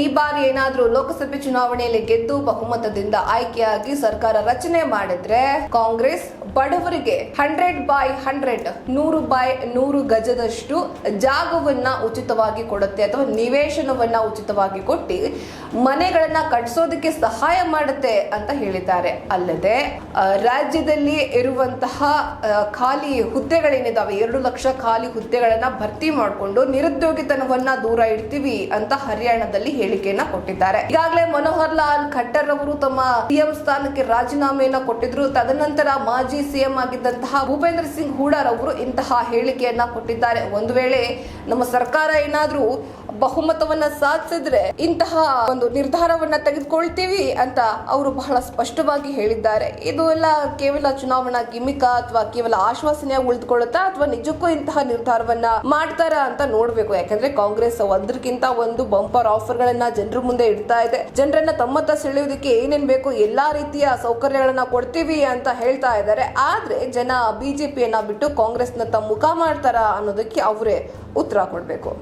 ಈ ಬಾರಿ ಏನಾದ್ರೂ ಲೋಕಸಭೆ ಚುನಾವಣೆಯಲ್ಲಿ ಗೆದ್ದು ಬಹುಮತದಿಂದ ಆಯ್ಕೆಯಾಗಿ ಸರ್ಕಾರ ರಚನೆ ಮಾಡಿದ್ರೆ ಕಾಂಗ್ರೆಸ್ ಬಡವರಿಗೆ ಹಂಡ್ರೆಡ್ ಬೈ ಹಂಡ್ರೆಡ್, ನೂರು ಬೈ ನೂರು ಗಜದಷ್ಟು ಜಾಗವನ್ನ ಉಚಿತವಾಗಿ ಕೊಡುತ್ತೆ ಅಥವಾ ನಿವೇಶನವನ್ನ ಉಚಿತವಾಗಿ ಕೊಟ್ಟು ಮನೆಗಳನ್ನ ಕಟ್ಟಿಸೋದಕ್ಕೆ ಸಹಾಯ ಮಾಡುತ್ತೆ ಅಂತ ಹೇಳಿದ್ದಾರೆ. ಅಲ್ಲದೆ ರಾಜ್ಯದಲ್ಲಿ ಇರುವಂತಹ ಖಾಲಿ ಹುದ್ದೆಗಳೇನಿದಾವೆ? ಎರಡು ಲಕ್ಷ ಖಾಲಿ ಹುದ್ದೆಗಳನ್ನ ಭರ್ತಿ ಮಾಡಿಕೊಂಡು ನಿರುದ್ಯೋಗಿತನವನ್ನ ದೂರ ಇಡ್ತೀವಿ ಅಂತ ಹರಿಯಾಣದಲ್ಲಿ ಹೇಳಿಕೆಯನ್ನ ಕೊಟ್ಟಿದ್ದಾರೆ. ಈಗಾಗಲೇ ಮನೋಹರ್ ಲಾಲ್ ಖಟ್ಟರ್ ಅವರು ತಮ್ಮ ಸಿಎಂ ಸ್ಥಾನಕ್ಕೆ ರಾಜೀನಾಮೆಯನ್ನ ಕೊಟ್ಟಿದ್ರು. ತದನಂತರ ಮಾಜಿ ಸಿಎಂ ಆಗಿದ್ದಂತಹ ಭೂಪೇಂದ್ರ ಸಿಂಗ್ ಹೂಡಾರ್ ಅವರು ಇಂತಹ ಹೇಳಿಕೆಯನ್ನ ಕೊಟ್ಟಿದ್ದಾರೆ. ಒಂದು ವೇಳೆ ನಮ್ಮ ಸರ್ಕಾರ ಏನಾದ್ರೂ ಬಹುಮತವನ್ನ ಸಾಧಿಸಿದ್ರೆ ಇಂತಹ ಒಂದು ನಿರ್ಧಾರವನ್ನ ತೆಗೆದುಕೊಳ್ತೀವಿ ಅಂತ ಅವರು ಬಹಳ ಸ್ಪಷ್ಟವಾಗಿ ಹೇಳಿದ್ದಾರೆ. ಇದು ಎಲ್ಲ ಕೇವಲ ಚುನಾವಣಾ ಗಿಮಿಕ ಅಥವಾ ಕೇವಲ ಆಶ್ವಾಸನೆ ಉಳಿದುಕೊಳ್ಳುತ್ತಾ ಅಥವಾ ನಿಜಕ್ಕೂ ಇಂತಹ ನಿರ್ಧಾರವನ್ನ ಮಾಡ್ತಾರ ಅಂತ ನೋಡ್ಬೇಕು. ಯಾಕಂದ್ರೆ ಕಾಂಗ್ರೆಸ್ ಒಂದಕ್ಕಿಂತ ಒಂದು ಬಂಪರ್ ಆಫರ್ ಗಳನ್ನ ಜನರ ಮುಂದೆ ಇಡ್ತಾ ಇದೆ. ಜನರನ್ನ ತಮ್ಮತ್ತ ಸೆಳೆಯೋದಕ್ಕೆ ಏನೇನ್ ಬೇಕು ಎಲ್ಲಾ ರೀತಿಯ ಸೌಕರ್ಯಗಳನ್ನ ಕೊಡ್ತೀವಿ ಅಂತ ಹೇಳ್ತಾ ಇದ್ದಾರೆ. ಆದ್ರೆ ಜನ ಬಿಜೆಪಿಯನ್ನ ಬಿಟ್ಟು ಕಾಂಗ್ರೆಸ್ನ ತಮ್ಮ ಮುಖ ಮಾಡ್ತಾರ ಅನ್ನೋದಕ್ಕೆ ಅವರೇ ಉತ್ತರ ಕೊಡ್ಬೇಕು.